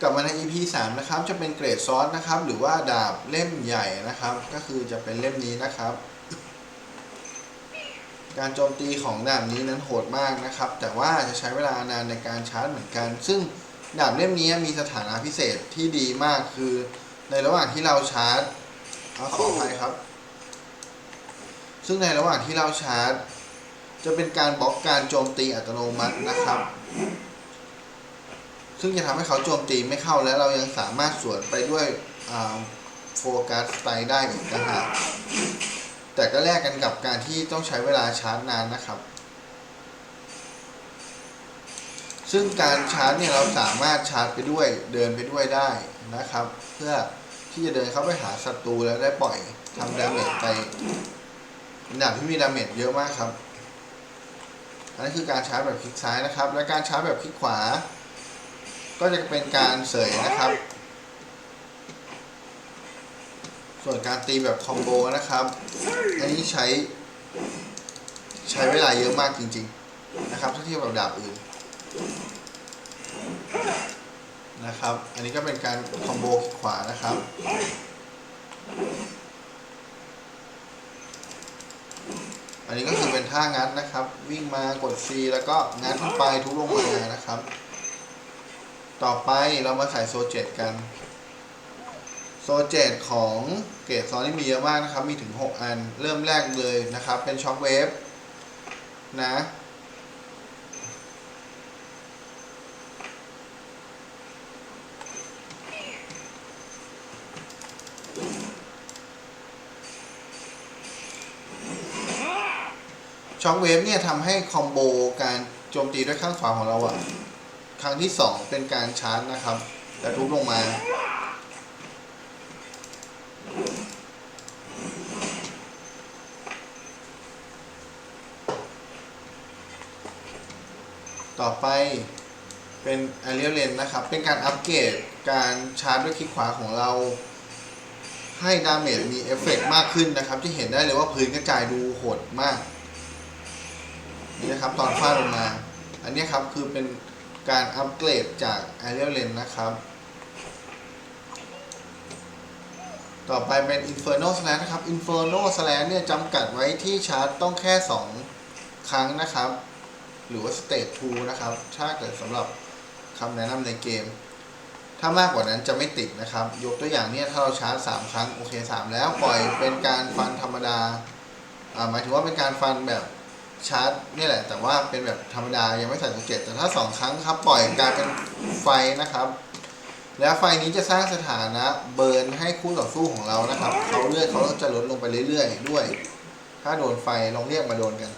กลับมาใน EP 3 นะครับ จะเป็นเกรดซอสนะครับ หรือว่าดาบเล่มใหญ่นะครับ ก็คือจะเป็นเล่มนี้นะครับ การโจมตีของดาบนี้นั้นโหดมากนะครับ แต่ว่าจะใช้เวลานานในการชาร์จเหมือนกัน ซึ่งดาบเล่มนี้มีสถานะพิเศษที่ดีมากคือ ในระหว่างที่เราชาร์จขออภัยครับ ซึ่งในระหว่างที่เราชาร์จ จะเป็นการบล็อกการโจมตีอัตโนมัตินะครับ ซึ่งจะทำให้เขาโจมตีไม่เข้าและเรายังสามารถสวนไปด้วยโฟกัสไตได้อีกนะฮะแต่ก็แลกกันกับการที่ต้องใช้เวลาชาร์จนานนะครับ ซึ่งการชาร์จเนี่ยเราสามารถชาร์จไปด้วยเดินไปด้วยได้นะครับ เพื่อที่จะเดินเข้าไปหาศัตรูแล้วได้ปล่อยทำดาเมจไปเป็นดาบที่มีดาเมจเยอะมากครับอันนี้คือการชาร์จแบบคลิกซ้ายนะครับ และการชาร์จแบบคลิกขวา ก็จะเป็นการเสยนะครับ ส่วนการตีแบบคอมโบนะครับ อันนี้ใช้ ใช้เวลาเยอะมากจริง ๆ นะครับถ้าเทียบกับดาบอื่นนะครับ อันนี้ก็เป็นการคอมโบขวานะครับอันนี้ก็คือเป็นท่างัดนะครับ วิ่งมากด C แล้วก็งัดขึ้นไปทุบลงมานะครับ ต่อไปเรามาใส่โซเจ็ตกัน โซเจ็ตของเกรดซอนนี่มีเยอะมากนะครับ มีถึง 6 อัน เริ่มแรกเลยนะครับ เป็นช็อคเวฟนะ ช็อคเวฟเนี่ยทำให้คอมโบการโจมตีด้วยข้างขวาของเราอะ ครั้งที่ 2 เป็นการชาร์จนะครับแล้วทุบลงมา ต่อไปเป็น a r i a l Lens นะครับ เป็นการอัปเกรดการชาร์จด้วยคลิกขวาของเรา ให้ดาเมจมีเอฟเฟกต์มากขึ้นนะครับ ที่เห็นได้เลยว่าพื้นกระจายดูโหดมาก นี่นะครับตอนฟาดลงมา อันนี้ครับคือเป็น การอัปเกรดจาก a r i a l Lens นะครับ ต่อไปเป็น Inferno Slash นะครับ Inferno Slash เนี่ยจำกัดไว้ที่ชาร์จต้องแค่ 2 ครั้งนะครับ หรือว่า Stage 2 นะครับ ถ้าเกิดสำหรับคำแนะนำในเกม ถ้ามากกว่านั้นจะไม่ติดนะครับ ยกตัวอย่างเนี่ยถ้าเราชาร์จ 3 ครั้ง โอเค 3 แล้วปล่อยเป็นการฟันธรรมดาหมายถึงว่าเป็นการฟันแบบ ชาร์จนี่แหละ แต่ว่าเป็นแบบธรรมดายังไม่ใส่ตัวเจ็ดแต่ถ้า 2 ครั้งครับปล่อยกลายเป็นไฟนะครับ แล้วไฟนี้จะสร้างสถานะเบิร์นให้คู่ต่อสู้ของเรานะครับเขาเลือดเขาจะลดลงไปเรื่อยๆด้วย ถ้าโดนไฟลองเรียกมาโดนกัน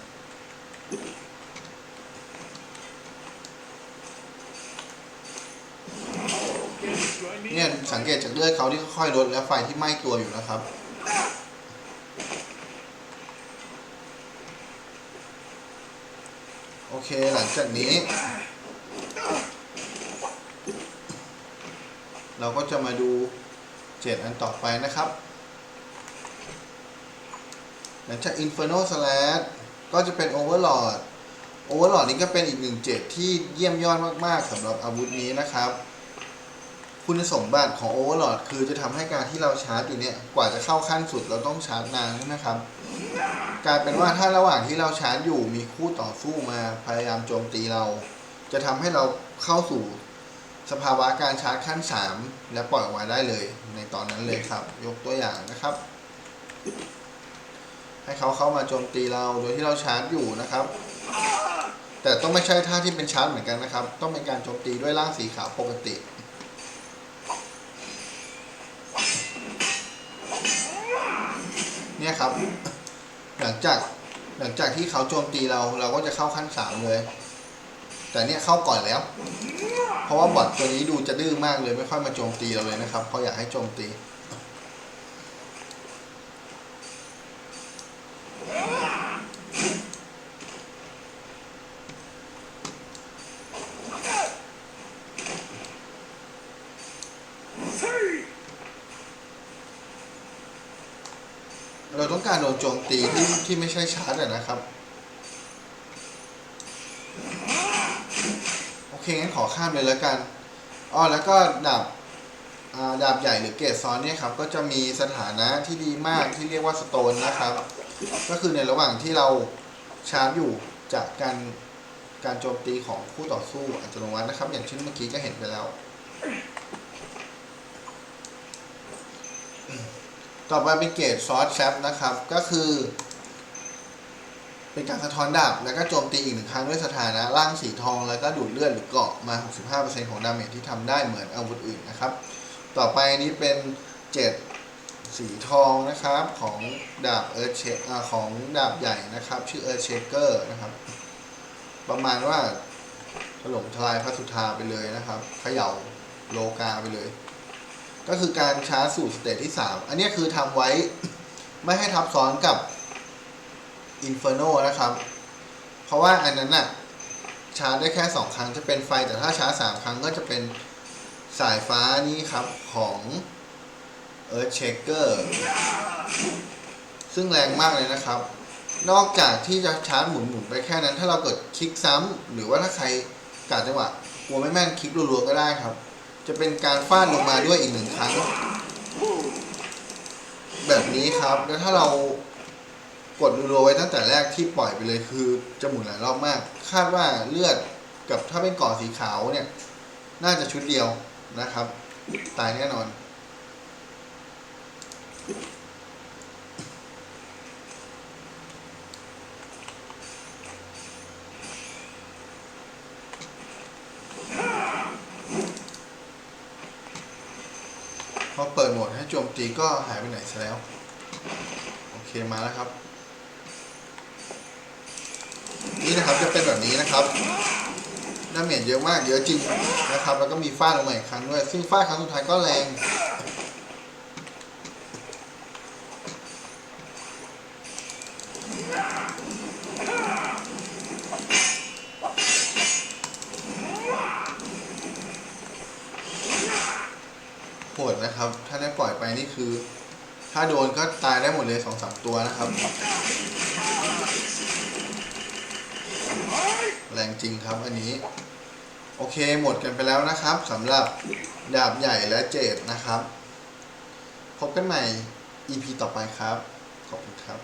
เนี่ยสังเกตจากเลือดเขาที่ค่อยๆลดแล้วไฟที่ไหม้ตัวอยู่นะครับ โอเคหลังจากนี้ เราก็จะมาดูเจ็ดอันต่อไปนะครับ หลังจาก Inferno Slash ก็จะเป็น Overlord Overlord นี้ก็เป็นอีกหนึ่งเจ็ดที่เยี่ยมยอดมาก ๆสำหรับอาวุธนี้นะครับ คุณสมบัติของ Overlord คือจะทำให้การที่เราชาร์จอยู่เนี่ย กว่าจะเข้าขั้นสุดเราต้องชาร์จนานนะครับ กลายเป็นว่าถ้าระหว่างที่เราชาร์จอยู่มีคู่ต่อสู้มาพยายามโจมตีเรา จะทำให้เราเข้าสู่สภาวะการชาร์จขั้น 3 และปล่อยออกมาได้เลย ในตอนนั้นเลยครับ ยกตัวอย่างนะครับ ให้เขาเข้ามาโจมตีเราโดยที่เราชาร์จอยู่นะครับ แต่ต้องไม่ใช่ท่าที่เป็นชาร์จเหมือนกันนะครับ ต้องเป็นการโจมตีด้วยร่างสีขาวปกติเนี่ยครับ หลังจากหลังจากที่เขาโจมตีเราเราก็จะเข้าขั้นสามเลย แต่เนี่ยเข้าก่อนแล้ว เพราะว่าบอทตัวนี้ดูจะดื้อมากเลยไม่ค่อยมาโจมตีเราเลยนะครับเพราะอยากให้โจมตี เราต้องการโดนโจมตีที่ที่ไม่ใช่ชาร์จนะครับ โอเคงั้นขอข้ามเลยแล้วกันอ๋อแล้วก็ดาบดาบใหญ่หรือเกรดซ้อนเนี่ยครับก็จะมีสถานะที่ดีมากที่เรียกว่าสโตนนะครับ ก็คือในระหว่างที่เราชาร์จอยู่จากการการโจมตีของคู่ต่อสู้อัตโนมัตินะครับ อย่างเช่นเมื่อกี้ก็เห็นไปแล้ว ต่อไปเป็นเกรดซอสแซปนะครับ ก็คือ เป็นการสะท้อนดาบ แล้วก็โจมตีอีกหนึ่งครั้งด้วยสถานะร่างสีทอง แล้วก็ดูดเลือดหรือเกาะมา 65%ของดาเมจที่ทำได้เหมือนอาวุธอื่นนะครับ ต่อไปนี้เป็นเจ็ดสีทองนะครับของดาบเอิร์ธเชของดาบใหญ่นะครับ ชื่อเอิร์ธเชเกอร์นะครับ ประมาณว่าถล่มทลายพระสุธาไปเลยนะครับเขย่าโลกาไปเลย ก็คือการชาร์จสู่สเตจที่ 3 อันนี้คือทำไว้ไม่ให้ทับซ้อนกับ Inferno นะครับ เพราะว่าอันนั้นน่ะชาร์จได้แค่ 2 ครั้งจะเป็นไฟ แต่ถ้าชาร์จ 3 ครั้งก็จะเป็นสายฟ้านี้ครับของ Earth Shaker ซึ่งแรงมากเลยนะครับ นอกจากที่จะชาร์จหมุนๆไปแค่นั้น ถ้าเราเกิดคลิกซ้ำหรือว่าถ้าใครกาดจังหวะกลัวไม่แม่นคลิกรัวๆก็ได้ครับ จะเป็นการฟาดลงมาด้วยอีกหนึ่งครั้ง แบบนี้ครับ แล้วถ้าเรากดรัวไว้ตั้งแต่แรกที่ปล่อยไปเลยคือจะหมุนหลายรอบมาก คาดว่าเลือดกับถ้าเป็นก่อสีขาวเนี่ย น่าจะชุดเดียวนะครับ ตายแน่นอน พอเปิดโหมดให้โจมตีก็หายไปไหนซะแล้ว โอเคมาแล้วครับ นี่นะครับจะเป็นแบบนี้นะครับดาเมจเยอะมากเยอะจริงนะครับ แล้วก็มีฟาดลงมาอีกครั้งด้วย ซึ่งฟาดครั้งสุดท้ายก็แรง นะครับ ถ้าได้ปล่อยไปนี่คือ ถ้าโดนก็ตายได้หมดเลยสองสามตัวนะครับ แรงจริงครับอันนี้ โอเคหมดกันไปแล้วนะครับสำหรับดาบใหญ่และเจดนะครับ พบกันใหม่ EP ต่อไปครับ ขอบคุณครับ